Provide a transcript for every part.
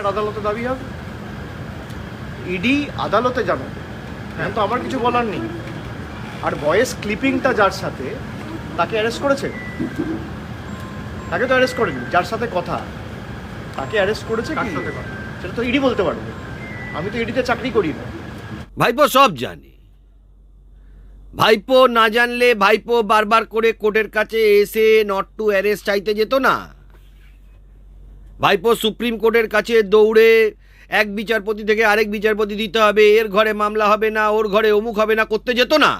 আর আদালতে দাবি হবে। ইডি আদালতে জানাবে এখন তো আমার কিছু বলার নেই। আর ভয়েস ক্লিপিংটা যার সাথে তাকে অ্যারেস্ট করেছে? তাকে তো অ্যারেস্ট করেনি যার সাথে কথা। তাকে অ্যারেস্ট করেছে কি? সেটা তো ইডি বলতে পারবে। আমি তো ইডিতে চাকরি করি না। ভাইপো সব জানি। ভাইপো না জানলে ভাইপো বারবার করে কোর্টের কাছে এসে নট টু অ্যারেস্ট চাইতে যেত না। ভাইপো সুপ্রিম কোর্টের কাছে দৌড়ে এক বিচারপতি থেকে আরেক বিচারপতি দিতে হবে। এর ঘরে মামলা হবে না, ওর ঘরে অমুক হবে না, করতে যেত না।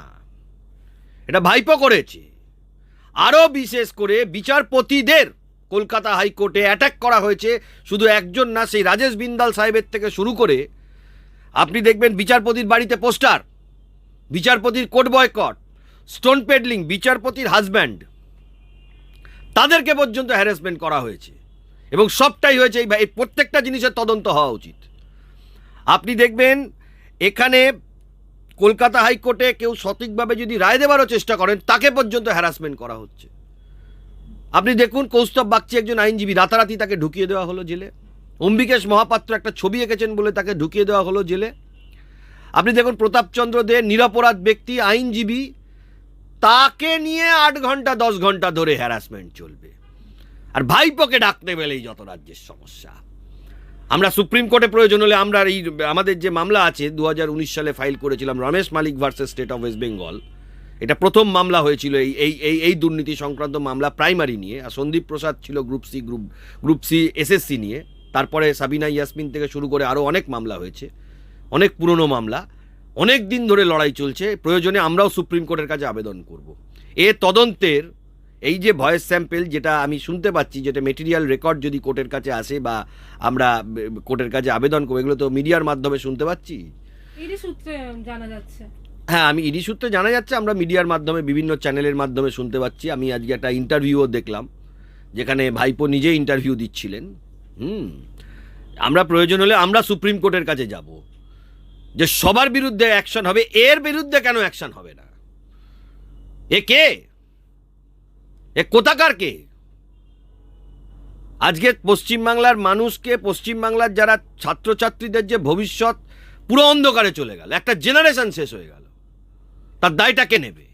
এটা ভাইপো করেছে। আরও বিশেষ করে বিচারপতিদের কলকাতা হাইকোর্টে অ্যাটাক করা হয়েছে। শুধু একজন না, সেই রাজেশ বিন্দাল সাহেবের থেকে শুরু করে আপনি দেখবেন বিচারপতির বাড়িতে পোস্টার, বিচারপতির কোর্ট বয়কট, স্টোন পেডলিং, বিচারপতির হাজব্যান্ড। তাদেরকে পর্যন্ত হ্যারাসমেন্ট করা হয়েছে। এবং সবটাই হয়েছে এই এই প্রত্যেকটা জিনিসের তদন্ত হওয়া উচিত। আপনি দেখবেন এখানে কলকাতা হাইকোর্টে কেউ সঠিকভাবে যদি রায় দেওয়ারও চেষ্টা করেন, তাকে পর্যন্ত হ্যারাসমেন্ট করা হচ্ছে। আপনি দেখুন কৌস্তব বাগচি একজন আইনজীবী, রাতারাতি তাকে ঢুকিয়ে দেওয়া হলো জেলে। অম্বিকেশ মহাপাত্র একটা ছবি এঁকেছেন বলে তাকে ঢুকিয়ে দেওয়া হলো জেলে। আপনি দেখুন প্রতাপচন্দ্র দে নিরপরাধ ব্যক্তি, আইনজীবী, তাকে নিয়ে আট ঘণ্টা, দশ ঘণ্টা ধরে হ্যারাসমেন্ট চলবে। আর ভাইপোকে ডাকতে পেলেই যত রাজ্যের সমস্যা। আমরা সুপ্রিম কোর্টে প্রয়োজন হলে আমরা এই, আমাদের যে মামলা আছে দু হাজার উনিশ সালে ফাইল করেছিলাম Ramesh Malik versus state of West Bengal. এটা প্রথম মামলা হয়েছিল এই এই এই এই দুর্নীতি সংক্রান্ত মামলা প্রাইমারি নিয়ে, আর সন্দীপ প্রসাদ ছিল group C, group group C SSC নিয়ে। তারপরে সাবিনা ইয়াসমিন থেকে শুরু করে আরও অনেক মামলা হয়েছে, অনেক পুরনো মামলা। অনেক দিন ধরে লড়াই চলছে, প্রয়োজনে আমরাও সুপ্রিম কোর্টের কাছে আবেদন করব। এ তদন্তের এই যে ভয়েস স্যাম্পেল যেটা আমি শুনতে পাচ্ছি যেটা মেটেরিয়াল রেকর্ড যদি কোর্টের কাছে আসে বা আমরা কোর্টের কাছে আবেদন করব এগুলো তো মিডিয়ার মাধ্যমে শুনতে পাচ্ছি? ইডি সূত্রে জানা যাচ্ছে। হ্যাঁ আমি ইডি সূত্রে জানা যাচ্ছে আমরা মিডিয়ার মাধ্যমে বিভিন্ন চ্যানেলের মাধ্যমে শুনতে পাচ্ছি। আমি আজকে একটা ইন্টারভিউও দেখলাম যেখানে ভাইপো নিজে ইন্টারভিউ দিচ্ছিলেন। হুম আমরা প্রয়োজন হলে আমরা সুপ্রিম কোর্টের কাছে যাব। যে সবার বিরুদ্ধে অ্যাকশন হবে এর বিরুদ্ধে কেন অ্যাকশন হবে না? এ কে? এ কোথাকার কে? আজকে পশ্চিমবাংলার মানুষকে, পশ্চিমবাংলার যারা ছাত্রছাত্রীদের যে ভবিষ্যৎ, পুরো অন্ধকারে চলে গেল। একটা জেনারেশন শেষ হয়ে গেল। তার দায়টা কে নেবে?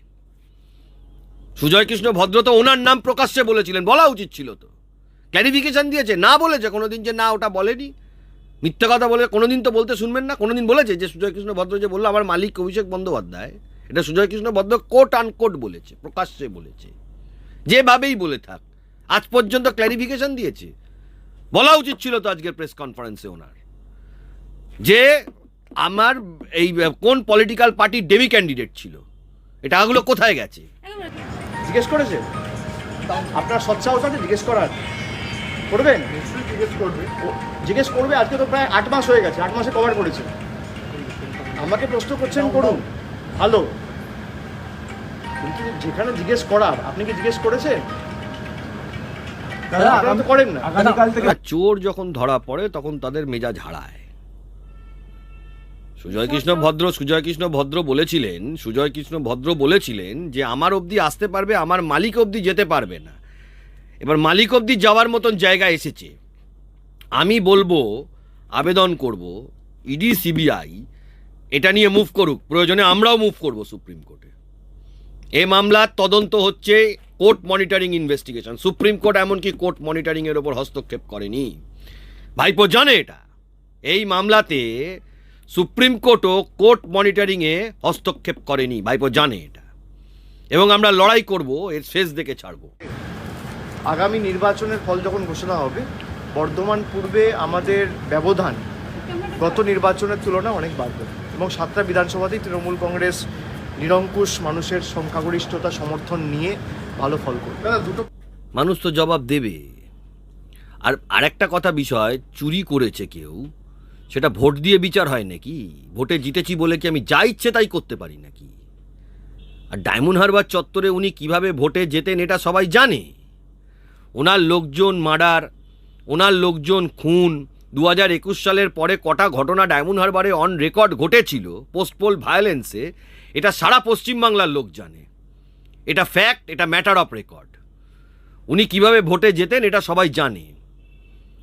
সুজয় কৃষ্ণ ভদ্র তো ওনার নাম প্রকাশ্যে বলেছিলেন, বলা উচিত ছিল তো। ক্ল্যারিফিকেশন দিয়েছে, না বলেছে, কোনোদিন যে না ওটা বলেনি। মিথ্যা কথা বলে কোনোদিন তো বলতে শুনবেন না, কোনোদিন বলেছে যে সুজয় কৃষ্ণ ভদ্র যে বলল, আমার মালিক অভিষেক বন্দ্যোপাধ্যায়। এটা সুজয় কৃষ্ণ ভদ্র কোট আনকোট বলেছে, প্রকাশ্যে বলেছে। যেভাবেই বলে থাক, আজ পর্যন্ত ক্ল্যারিফিকেশন দিয়েছে। বলা উচিত ছিল তো আজকের প্রেস কনফারেন্সে ওনার যে আমার এই কোন পলিটিক্যাল পার্টির ডেমি ক্যান্ডিডেট ছিল। এটা এগুলো কোথায় গেছে? জিজ্ঞেস করেছে? আপনার সৎসাহস আছে জিজ্ঞেস করার? করবেন? জিজ্ঞেস করবে জিজ্ঞেস করবে, আজকে তো প্রায় আট মাস হয়ে গেছে, আট মাসে কভার করেছে। আমাকে প্রশ্ন করছেন, করুন। কিন্তু যেখানে জিজ্ঞেস করার আপনি কি জিজ্ঞেস করেছেন? দাদা আপনারা তো করেন না। আগামীকাল থেকে আর চোর যখন ধরা পড়ে তখন তাদের মেজাজ হারায়। সুজয় কৃষ্ণ ভদ্র সুজয় কৃষ্ণ ভদ্র বলেছিলেন সুজয় কৃষ্ণ ভদ্র বলেছিলেন যে আমার অবধি আসতে পারবে আমার মালিক অবধি যেতে পারবে না। এবার মালিক অবধি যাওয়ার মতন জায়গা এসেছে। আমি বলব আবেদন করব ইডি সিবিআই এটা নিয়ে মুভ করুক। প্রয়োজনে আমরাও মুভ করব সুপ্রিম কোর্টে। এ মামলার তদন্ত হচ্ছে court monitoring investigation. Supreme court এমনকি কোর্ট মনিটরিং এর ওপর হস্তক্ষেপ করেনি। ভাইপো জানে এটা। এই মামলাতে সুপ্রিম কোর্টও কোর্ট মনিটরিংয়ে হস্তক্ষেপ করেনি। ভাইপো জানে এটা। এবং আমরা লড়াই করব, এর শেষ দেখে ছাড়বো। আগামী নির্বাচনের ফল যখন ঘোষণা হবে, বর্ধমান পূর্বে আমাদের ব্যবধান গত নির্বাচনের তুলনায় অনেক বাড়বে এবং সাতটা বিধানসভাতেই তৃণমূল কংগ্রেস নিরঙ্কুশ মানুষের সংখ্যাগরিষ্ঠতা সমর্থন নিয়ে ভালো ফল করবে। দুটো মানুষ তো জবাব দেবে। আর আরেকটা কথা বিষয়, চুরি করেছে কেউ, সেটা ভোট দিয়ে বিচার হয় নাকি? ভোটে জিতেছি বলে কি আমি যা ইচ্ছে তাই করতে পারি নাকি? আর ডায়মন্ড হারবার চত্বরে উনি কীভাবে ভোটে যেতেন এটা সবাই জানে। ওনার লোকজন মার্ডার, ওনার লোকজন খুন। দু হাজার একুশ সালের পরে কটা ঘটনা ডায়মন্ড হারবারে অন রেকর্ড ঘটেছিল পোস্টপোল ভায়োলেন্সে এটা সারা পশ্চিমবাংলার লোক জানে। এটা ফ্যাক্ট এটা ম্যাটার অফ রেকর্ড উনি কীভাবে ভোটে যেতেন এটা সবাই জানে।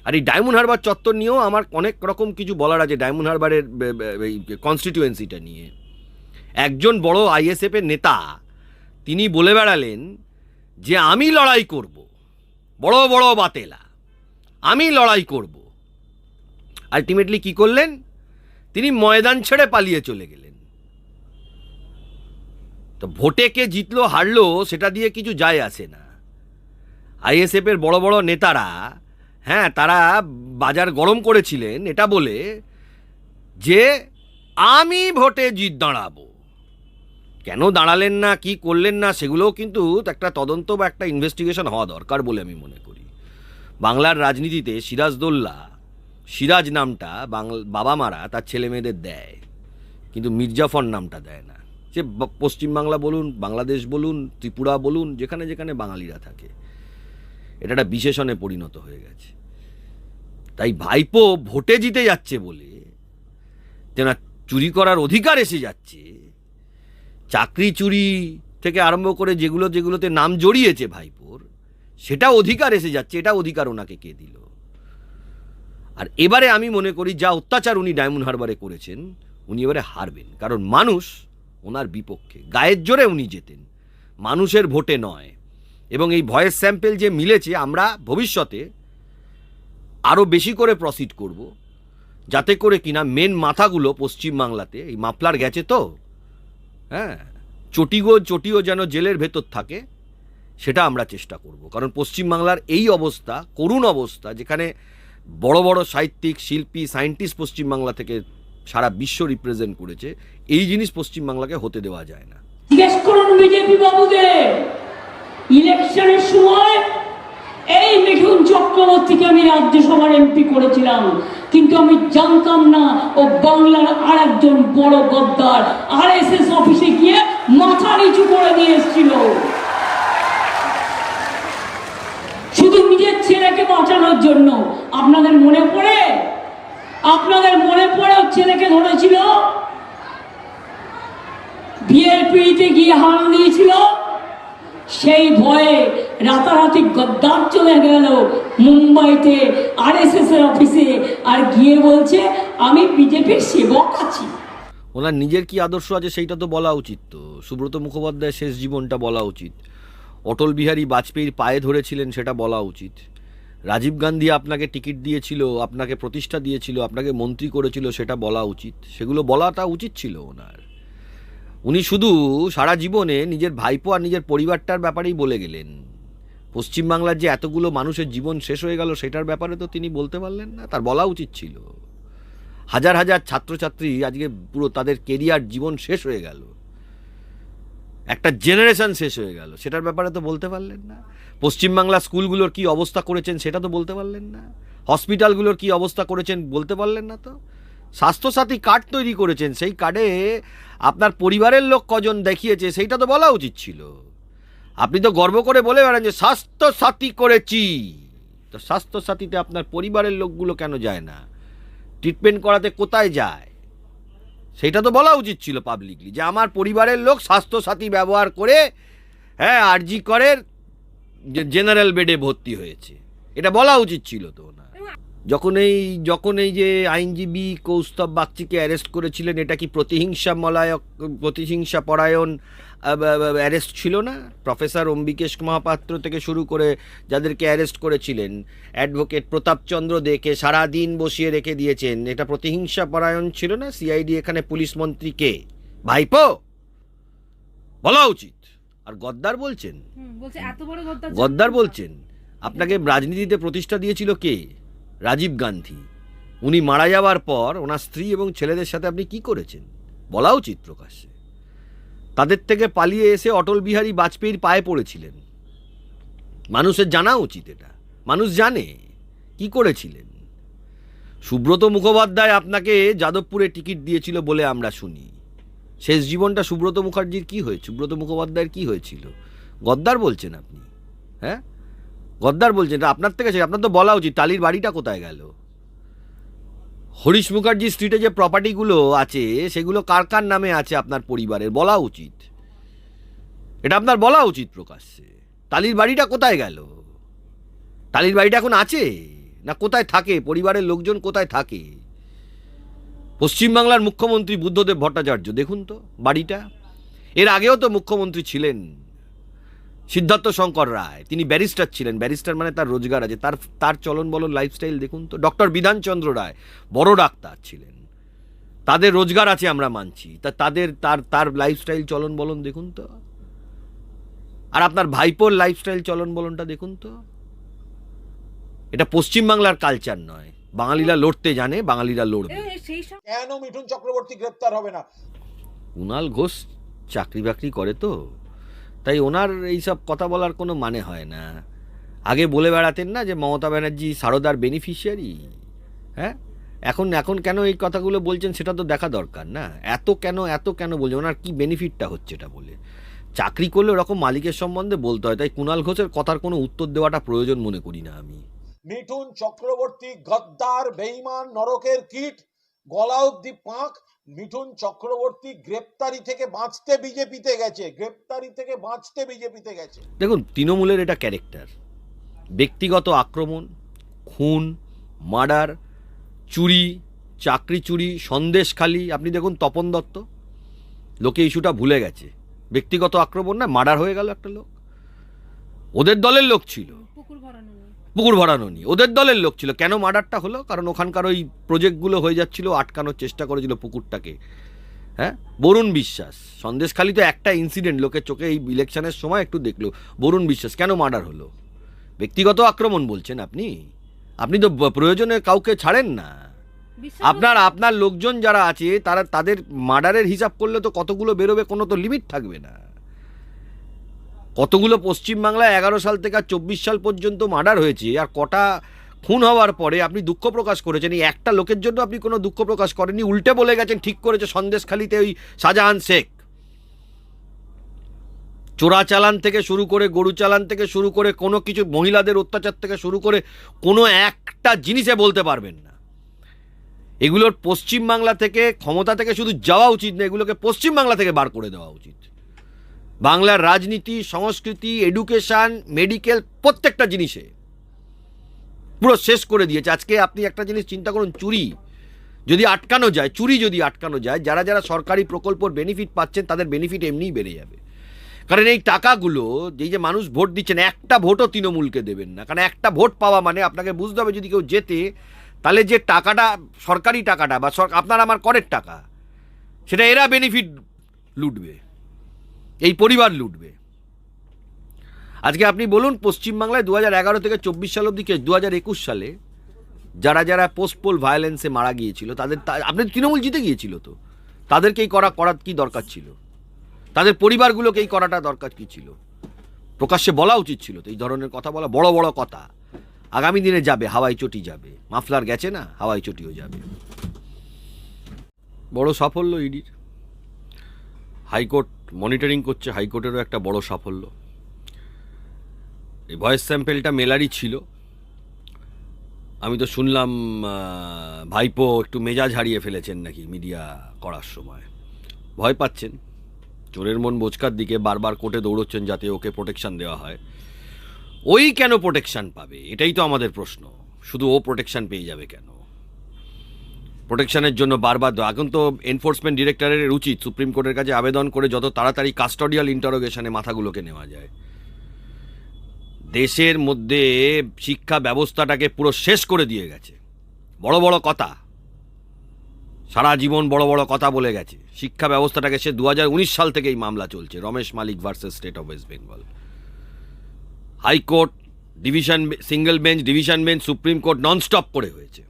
আর এই ডায়মন্ড হারবার চত্বর নিয়েও আমার অনেক রকম কিছু বলার আছে ডায়মন্ড হারবারের কনস্টিটিউয়েন্সিটা নিয়ে। একজন বড় আইএসএফের নেতা, তিনি বলে বেড়ালেন যে, আমি লড়াই করব। বড় বড় বাতেলা। আমি লড়াই করব। আলটিমেটলি কি করলেন? তিনি ময়দান ছেড়ে পালিয়ে চলে গেলেন। তো ভোটে কে জিতলো, হারলো, সেটা দিয়ে কিছু যায় আসে না। আইএসএফের বড় বড় নেতারা হ্যাঁ তারা বাজার গরম করেছিলেন, এটা বলে যে, আমি ভোটে জিত দাঁড়াবো। কেন দাঁড়ালেন না, কি করলেন না, সেগুলোও কিন্তু একটা তদন্ত বা একটা ইনভেস্টিগেশন হওয়া দরকার বলে আমি মনে করি। বাংলার রাজনীতিতে সিরাজদৌল্লা, সিরাজ নামটা বাংলা, বাবা মারা তার ছেলে মেয়েদের দেয়, কিন্তু মির্জাফর নামটা দেয় না। সে পশ্চিমবাংলা বলুন, বাংলাদেশ বলুন, ত্রিপুরা বলুন, যেখানে যেখানে বাঙালিরা থাকে। এটা একটা বিশেষণে পরিণত হয়ে গেছে। তাই ভাইপো ভোটে জিতে যাচ্ছে বলে, তেনা চুরি করার অধিকার এসে যাচ্ছে। চাকরি চুরি থেকে আরম্ভ করে যেগুলো যেগুলোতে নাম জড়িয়েছে ভাইপোর, সেটা অধিকার এসে যাচ্ছে, এটা অধিকার ওনাকে কে দিল? আর এবারে আমি মনে করি, যা অত্যাচার উনি ডায়মন্ড হারবারে করেছেন, উনি এবারে হারবেন। কারণ মানুষ ওনার বিপক্ষে। গায়ের জোরে উনি জেতেন। মানুষের ভোটে নয়। এবং এই ভয়েস স্যাম্পেল যে মিলেছে, আমরা ভবিষ্যতে আরও বেশি করে প্রসিড করব। যাতে করে কিনা মেন মাথাগুলো পশ্চিমবাংলাতে এই মাফলার গেছে তো? হ্যাঁ চটিগো, চটিও যেন জেলের ভেতর থাকে, সেটা আমরা চেষ্টা করব। কারণ পশ্চিমবাংলার এই অবস্থা, করুণ অবস্থা, যেখানে বড় বড় সাহিত্যিক, শিল্পী সায়েন্টিস্ট পশ্চিমবাংলা থেকে সারা বিশ্ব রিপ্রেজেন্ট করেছে, এই জিনিস পশ্চিমবাংলাকে হতে দেওয়া যায় না। জিজ্ঞেস করুন বিজেপি বাবুদের ইলেকশনের সময় এই মিঠুন চক্রবর্তীকে আমি রাজ্যসভার এমপি করেছিলাম। কিন্তু আমি জানতাম না ও বাংলার আর একজন বড় গদ্দার আর এস এস অফিসে গিয়ে মাথা নিচু করে দিয়ে এসেছিল। শুধু নিজের ছেলেকে বাঁচানোর জন্য। আপনাদের মনে পড়ে? আপনাদের মনে পড়ে ছেলেকে ধরেছিল? বিয়ের পিড়িতে গিয়ে হাল দিয়েছিল? সেই ভয়ে রাতারাতি গদ্দার চলে গেল মুম্বাইতে আর এর অফিসে আর গিয়ে বলছে, আমি বিজেপির সেবক আছি। ওনার নিজের কি আদর্শ আছে সেইটা তো বলা উচিত তো। সুব্রত মুখোপাধ্যায়ের শেষ জীবনটা বলা উচিত। অটল বিহারী বাজপেয়ীর পায়ে ধরেছিলেন সেটা বলা উচিত। রাজীব গান্ধী আপনাকে টিকিট দিয়েছিল, আপনাকে প্রতিষ্ঠা দিয়েছিল, আপনাকে মন্ত্রী করেছিল, সেটা বলা উচিত। সেগুলো বলাটা উচিত ছিল ওনার। উনি শুধু সারা জীবনে নিজের ভাইপো আর নিজের পরিবারটার ব্যাপারেই বলে গেলেন। পশ্চিমবাংলার যে এতগুলো মানুষের জীবন শেষ হয়ে গেল, সেটার ব্যাপারে তো তিনি বলতে পারলেন না, তার বলা উচিত ছিল। হাজার হাজার ছাত্রছাত্রী আজকে পুরো তাদের কেরিয়ার জীবন শেষ হয়ে গেল। একটা জেনারেশন শেষ হয়ে গেল, সেটার ব্যাপারে তো বলতে পারলেন না। পশ্চিমবাংলা স্কুলগুলোর কি অবস্থা করেছেন সেটা তো বলতে পারলেন না। হসপিটালগুলোর কি অবস্থা করেছেন বলতে পারলেন না তো। স্বাস্থ্যসাথী কার্ড তৈরি করেছেন, সেই কার্ডে আপনার পরিবারের লোক কজন দেখিয়েছে সেইটা তো বলা উচিত ছিল। আপনি তো গর্ব করে বলে বেড়ান যে স্বাস্থ্যসাথী করেছি। তো স্বাস্থ্যসাথীতে আপনার পরিবারের লোকগুলো কেন যায় না? ট্রিটমেন্ট করাতে কোথায় যায়? সেটা তো বলা উচিত ছিল পাবলিকলি যে আমার পরিবারের লোক স্বাস্থ্যসাথী ব্যবহার করে হ্যাঁ আরজি করের জেনারেল বেডে ভর্তি হয়েছে। এটা বলা উচিত ছিল তো না। যখন এই যখন এই যে আইনজীবী কৌস্তব বাগচিকে অ্যারেস্ট করেছিলেন, এটা কি প্রতিহিংসা মলায়ক, প্রতিহিংসা পরায়ণ অ্যারেস্ট ছিল না? প্রফেসর অম্বিকেশ মহাপাত্র থেকে শুরু করে যাদেরকে অ্যারেস্ট করেছিলেন, অ্যাডভোকেট প্রতাপচন্দ্র দেকে সারাদিন বসিয়ে রেখে দিয়েছেন, এটা প্রতিহিংসা পরায়ণ ছিল না? সিআইডি এখানে পুলিশ মন্ত্রীকে ভাইপো? বলা উচিত। আর গদ্দার বলছেন? গদ্দার বলছেন আপনাকে রাজনীতিতে প্রতিষ্ঠা দিয়েছিল কে? রাজীব গান্ধী। উনি মারা যাওয়ার পর ওনার স্ত্রী এবং ছেলেদের সাথে আপনি কি করেছেন? বলা উচিত প্রকাশ্যে তাদের থেকে পালিয়ে এসে অটল বিহারী বাজপেয়ীর পায়ে পড়েছিলেন। মানুষের জানা উচিত এটা। মানুষ জানে কি করেছিলেন। সুব্রত মুখোপাধ্যায় আপনাকে যাদবপুরে টিকিট দিয়েছিল বলে আমরা শুনি। শেষ জীবনটা সুব্রত মুখার্জির কি হয়েছে? সুব্রত মুখোপাধ্যায়ের কি হয়েছিল? গদ্দার বলছেন আপনি হ্যাঁ? গদ্দার বলছেন আপনার থেকে সে- আপনার তো বলা উচিত, টালির বাড়িটা কোথায় গেল? হরিশ মুখার্জি স্ট্রিটে যে প্রপার্টিগুলো আছে, সেগুলো কার কার নামে আছে আপনার পরিবারের? বলা উচিত। এটা আপনার বলা উচিত প্রকাশ্যে। টালির বাড়িটা কোথায় গেল? টালির বাড়িটা এখন আছে? না কোথায় থাকে? পরিবারের লোকজন কোথায় থাকে? পশ্চিমবাংলার মুখ্যমন্ত্রী বুদ্ধদেব ভট্টাচার্য, দেখুন তো বাড়িটা। এর আগেও তো মুখ্যমন্ত্রী ছিলেন সিদ্ধার্থ শঙ্কর রায়, তিনি ব্যারিস্টার ছিলেন। ব্যারিস্টার মানে তার রোজগার আছে, তার তার চলন বলন লাইফস্টাইল দেখুন তো। ডক্টর বিধানচন্দ্র রায় বড় ডাক্তার ছিলেন। তাদের রোজগার আছে আমরা মানছি, তা তাদের, তার তার লাইফস্টাইল চলন বলন দেখুন তো। আর আপনার ভাইপোর লাইফস্টাইল চলন বলনটা দেখুন তো। এটা পশ্চিমবাংলার কালচার নয়, বাঙালিরা লড়তে জানে, বাঙালিরা লড়বে। সেই সব কেন মিঠুন চক্রবর্তী গ্রেপ্তার হবে না? কুণাল ঘোষ চাকরি বাকরি করে তো। তাই ওনার এইসব কথা বলার কোনো মানে হয় না। আগে বলে বেড়াতেন না যে মমতা ব্যানার্জি সারদার বেনিফিশিয়ারি হ্যাঁ? এখন এখন কেন এই কথাগুলো বলছেন সেটা তো দেখা দরকার না। এত কেন এত কেন বলছেন? ওনার কি বেনিফিটটা হচ্ছে এটা বলে? চাকরি করলে ওরকম মালিকের সম্বন্ধে বলতে হয়। তাই কুণাল ঘোষের কথার কোনো উত্তর দেওয়াটা প্রয়োজন মনে করি না আমি। মিঠুন চক্রবর্তী গদ্দার বেইমান নরকের কীট গলা অব্দি পাক, মিঠুন চক্রবর্তী গ্রেপ্তারি থেকে বাঁচতে বিজেপিতে গেছে, গ্রেপ্তারি থেকে বাঁচতে বিজেপিতে গেছে। দেখুন, তৃণমূলের এটা ক্যারেক্টার। ব্যক্তিগত আক্রমণ, খুন, মার্ডার, চুরি, চাকরি চুরি সন্দেশখালি আপনি দেখুন তপন দত্ত, লোকে ইস্যুটা ভুলে গেছে। ব্যক্তিগত আক্রমণ না, মার্ডার হয়ে গেল একটা লোক। ওদের দলের লোক ছিল। পুকুর ভরানো নেই পুকুর ভরানো নি। ওদের দলের লোক ছিল। কেন মার্ডারটা হলো? কারণ ওখানকার ওই প্রজেক্টগুলো হয়ে যাচ্ছিল আটকানোর চেষ্টা করেছিল পুকুরটাকে। হ্যাঁ? বরুণ বিশ্বাস। সন্দেশখালি তো একটা ইনসিডেন্ট লোকের চোখে এই ইলেকশনের সময় একটু দেখল। বরুণ বিশ্বাস কেন মার্ডার হলো? ব্যক্তিগত আক্রমণ বলছেন আপনি? আপনি তো প্রয়োজনে কাউকে ছাড়েন না। আপনার আপনার লোকজন যারা আছে তারা তাদের মার্ডারের হিসাব করলে তো কতগুলো বেরোবে কোনো তো লিমিট থাকবে না। কতগুলো পশ্চিমবাংলায় এগারো সাল থেকে আর চব্বিশ সাল পর্যন্ত মার্ডার হয়েছে আর কটা খুন হওয়ার পরে আপনি দুঃখ প্রকাশ করেছেন, এই একটা লোকের জন্য আপনি কোনো দুঃখ প্রকাশ করেননি, উল্টে বলে গেছেন, ঠিক করেছে সন্দেশখালিতে ওই শাহজাহান শেখ। চোরা চালান থেকে শুরু করে গরু চালান থেকে শুরু করে, কোনো কিছু মহিলাদের অত্যাচার থেকে শুরু করে কোনো একটা জিনিসে বলতে পারবেন না। এগুলোর পশ্চিমবাংলা থেকে, ক্ষমতা থেকে শুধু যাওয়া উচিত না, এগুলোকে পশ্চিমবাংলা থেকে বার করে দেওয়া উচিত। বাংলার রাজনীতি, সংস্কৃতি এডুকেশন মেডিকেল প্রত্যেকটা জিনিসে পুরো শেষ করে দিয়েছে। আজকে আপনি একটা জিনিস চিন্তা করুন, চুরি যদি আটকানো যায়, চুরি যদি আটকানো যায়, যারা যারা সরকারি প্রকল্পর বেনিফিট পাচ্ছেন, তাদের বেনিফিট এমনিই বেড়ে যাবে। কারণ এই টাকাগুলো, যেই যে মানুষ ভোট দিচ্ছেন, একটা ভোটও তৃণমূলকে দেবেন না। কারণ একটা ভোট পাওয়া মানে আপনাকে বুঝতে হবে, যদি কেউ জেতে, তাহলে যে টাকাটা, সরকারি টাকাটা বা আপনার আমার করের টাকা, সেটা এরা বেনিফিট লুটবে। এই পরিবার লুটবে। আজকে আপনি বলুন, পশ্চিমবাংলায় দু হাজার এগারো থেকে চব্বিশ সাল অব্দি দু হাজার একুশ সালে যারা যারা পোস্টপোল ভায়োলেন্সে মারা গিয়েছিল, তাদের আপনি তৃণমূল জিতে গিয়েছিল তো। তাদেরকেই করা করার কী দরকার ছিল? তাদের পরিবারগুলোকে এই করাটা দরকার কি ছিল? প্রকাশ্যে বলা উচিত ছিল তো, এই ধরনের কথা বলা বড় বড় কথা। আগামী দিনে যাবে, হাওয়াই চটি যাবে। মাফলার গেছে না, হাওয়াই চটিও যাবে। বড় সাফল্য ইডির। হাইকোর্ট, মনিটরিং করছে, হাইকোর্টেরও একটা বড় সাফল্য। এই ভয়েস স্যাম্পেলটা মেলারই ছিল। আমি তো শুনলাম ভাইপো একটু মেজাজ হারিয়ে ফেলেছেন নাকি মিডিয়া করার সময়। ভয় পাচ্ছেন। চোরের মন বোচকার দিকে বারবার কোর্টে দৌড়চ্ছেন যাতে ওকে প্রোটেকশান দেওয়া হয়। ওই কেন প্রোটেকশান পাবে? এটাই তো আমাদের প্রশ্ন। শুধু ও প্রোটেকশান পেয়ে যাবে কেন? প্রোটেকশনের জন্য বারবার দেওয়া। এখন তো এনফোর্সমেন্ট ডিরেক্টরের উচিত সুপ্রিম কোর্টের কাছে আবেদন করে যত তাড়াতাড়ি কাস্টোডিয়াল ইন্টারোগেশনে মাথাগুলোকে নেওয়া যায়। দেশের মধ্যে শিক্ষা ব্যবস্থাটাকে পুরো শেষ করে দিয়ে গেছে। বড় বড় কথা। সারা জীবন বড় বড় কথা বলে গেছে। শিক্ষা ব্যবস্থাটাকে সে দু হাজার উনিশ সাল থেকে এই মামলা চলছে, Ramesh Malik versus state of West Bengal high court division single bench division bench supreme court nonstop করে হয়েছে।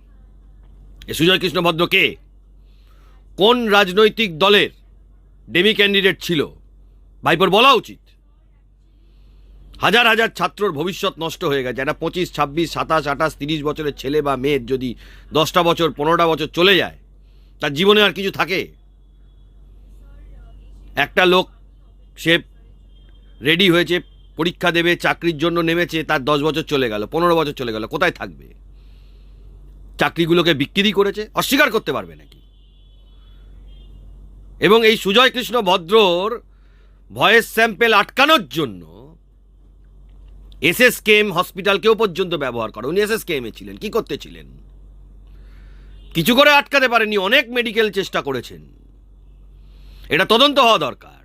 এ সুজয় কৃষ্ণ ভদ্র কে? কোন রাজনৈতিক দলের ডেমি ক্যান্ডিডেট ছিল? ভাইপোর বলা উচিত। হাজার হাজার ছাত্রর ভবিষ্যৎ নষ্ট হয়ে গেছে। একটা পঁচিশ, ছাব্বিশ, সাতাশ, আঠাশ, তিরিশ বছরের ছেলে বা মেয়ের যদি দশটা বছর, পনেরোটা বছর চলে যায়, তার জীবনে আর কিছু থাকে? একটা লোক সে রেডি হয়েছে, পরীক্ষা দেবে, চাকরির জন্য নেমেছে, তার দশ বছর চলে গেল, পনেরো বছর চলে গেল, কোথায় থাকবে? চাকরিগুলোকে বিক্রি করেছে, অস্বীকার করতে পারবে নাকি? এবং এই সুজয় কৃষ্ণ ভদ্রর ভয়েস স্যাম্পেল আটকানোর জন্য এসএস কেম হসপিটালকেও পর্যন্ত ব্যবহার করে। উনি এসএস কেমে ছিলেন, কি করতে ছিলেন? কিছু করে আটকাতে পারেনি অনেক মেডিকেল চেষ্টা করেছেন। এটা তদন্ত হওয়া দরকার।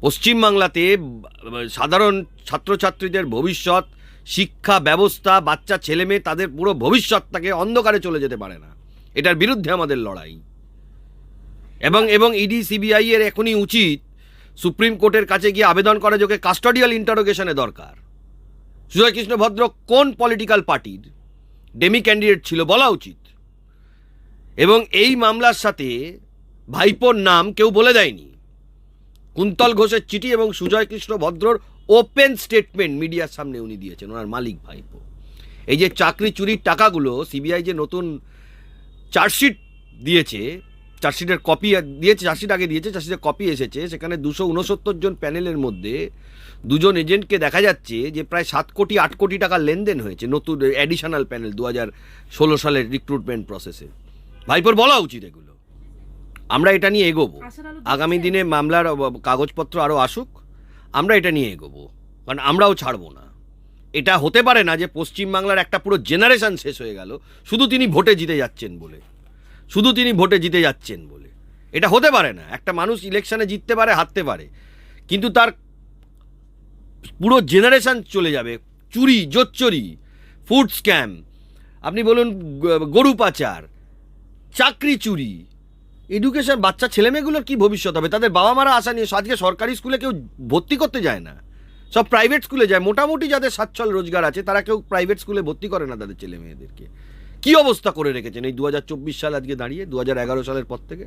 পশ্চিমবাংলাতে, সাধারণ ছাত্রছাত্রীদের ভবিষ্যৎ শিক্ষা ব্যবস্থা, বাচ্চা, ছেলে মেয়ে, তাদের পুরো ভবিষ্যৎটাকে অন্ধকারে চলে যেতে পারে না। এটার বিরুদ্ধে আমাদের লড়াই। এবং এবং ইডি সিবিআই এর এখনই উচিত সুপ্রিম কোর্টের কাছে গিয়ে আবেদন করা যে কাস্টোডিয়াল ইন্টারোগেশনে দরকার। সুজয় কৃষ্ণ ভদ্র কোন পলিটিক্যাল পার্টির ডেমি ক্যান্ডিডেট ছিল, বলা উচিত। এবং এই মামলার সাথে ভাইপোর নাম কেউ বলে দেয়নি। কুন্তল ঘোষের চিঠি এবং সুজয় কৃষ্ণ ভদ্রর ওপেন স্টেটমেন্ট মিডিয়ার সামনে উনি দিয়েছেন ওনার মালিক ভাইপো। এই যে চাকরি চুরির টাকাগুলো সিবিআই যে নতুন চার্জশিট দিয়েছে চার্জশিটের কপি দিয়েছে চার্জশিট আগে দিয়েছে চার্জশিটের কপি এসেছে সেখানে দুশো উনসত্তর জন প্যানেলের মধ্যে দুজন এজেন্টকে দেখা যাচ্ছে যে প্রায় সাত কোটি আট কোটি টাকার লেনদেন হয়েছে নতুন অ্যাডিশনাল প্যানেল দু হাজার ষোলো সালের রিক্রুটমেন্ট প্রসেসে ভাইপোর বলা উচিত এগুলো। আমরা এটা নিয়ে এগোবো। আগামী দিনে মামলার কাগজপত্র আরও আসুক। আমরা এটা নিয়ে এগোবো, কারণ আমরাও ছাড়বো না। এটা হতে পারে না যে পশ্চিমবাংলার একটা পুরো জেনারেশান শেষ হয়ে গেল, শুধু তিনি ভোটে জিতে যাচ্ছেন বলে, শুধু তিনি ভোটে জিতে যাচ্ছেন বলে। এটা হতে পারে না, একটা মানুষ ইলেকশনে জিততে পারে, হারতে পারে, কিন্তু তার পুরো জেনারেশান চলে যাবে, চুরি, জোচ্চুরি, ফুড স্ক্যাম। আপনি বলুন, গরু পাচার, চাকরি চুরি এডুকেশন বাচ্চা ছেলেমেয়েগুলোর কি ভবিষ্যৎ হবে? তাদের বাবা মারা আশা নিয়ে আজকে সরকারি স্কুলে কেউ ভর্তি করতে যায় না। সব প্রাইভেট স্কুলে যায়। মোটামুটি যাদের সাচ্ছল রোজগার আছে, তারা কেউ প্রাইভেট স্কুলে ভর্তি করে না তাদের ছেলে মেয়েদেরকে। কি অবস্থা করে রেখেছেন এই দু হাজার চব্বিশ সাল আজকে দাঁড়িয়ে? দু হাজার এগারো সালের পর থেকে?